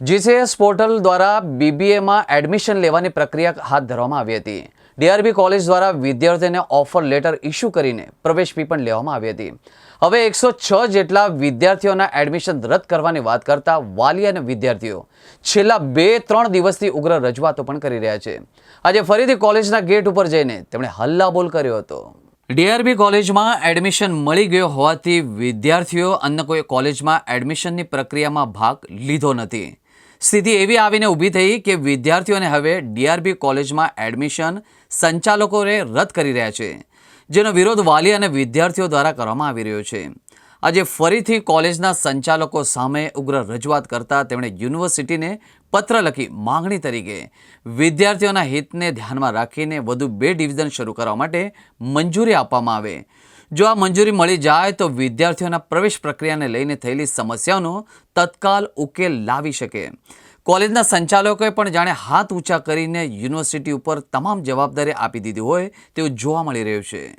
GCS portal દ્વારા બીબીએમાં admission લેવાની પ્રક્રિયા હાથ ધરવામાં આવી હતી. ડીઆરબી કોલેજ દ્વારા વિદ્યાર્થીને ઓફર લેટર ઇસ્યુ કરીને પ્રવેશ ફી પણ લેવામાં આવી હતી. હવે એકસો છ જેટલા વિદ્યાર્થીઓના એડમિશન રદ કરવાની વાત કરતા વાલી અને વિદ્યાર્થીઓ છેલ્લા બે ત્રણ દિવસથી ઉગ્ર રજૂઆતો પણ કરી રહ્યા છે. આજે ફરીથી કોલેજના ગેટ ઉપર જઈને તેમણે હલ્લાબોલ કર્યો હતો. ડીઆરબી કોલેજમાં એડમિશન મળી ગયો હોવાથી વિદ્યાર્થીઓ અન્ય કોઈ કોલેજમાં એડમિશનની પ્રક્રિયામાં ભાગ લીધો નથી. સ્થિતિ એવી આવીને ઊભી થઈ કે વિદ્યાર્થીઓને હવે ડીઆરબી કોલેજમાં એડમિશન સંચાલકોએ રદ કરી રહ્યા છે, જેનો વિરોધ વાલી અને વિદ્યાર્થીઓ દ્વારા કરવામાં આવી રહ્યો છે. આજે ફરીથી કોલેજના સંચાલકો સામે ઉગ્ર રજૂઆત કરતા તેમણે યુનિવર્સિટીને પત્ર લખી માંગણી તરીકે વિદ્યાર્થીઓના હિતને ધ્યાનમાં રાખીને વધુ બે ડિવિઝન શરૂ કરવા માટે મંજૂરી આપવામાં આવે. જો આ મંજૂરી મળી જાય તો વિદ્યાર્થીઓના પ્રવેશ પ્રક્રિયાને લઈને થયેલી સમસ્યાઓનો તત્કાલ ઉકેલ લાવી શકે. કોલેજના સંચાલકોએ પણ જાણે હાથ ઊંચા કરીને યુનિવર્સિટી ઉપર તમામ જવાબદારી આપી દીધી હોય તેવું જોવા મળી રહ્યું છે.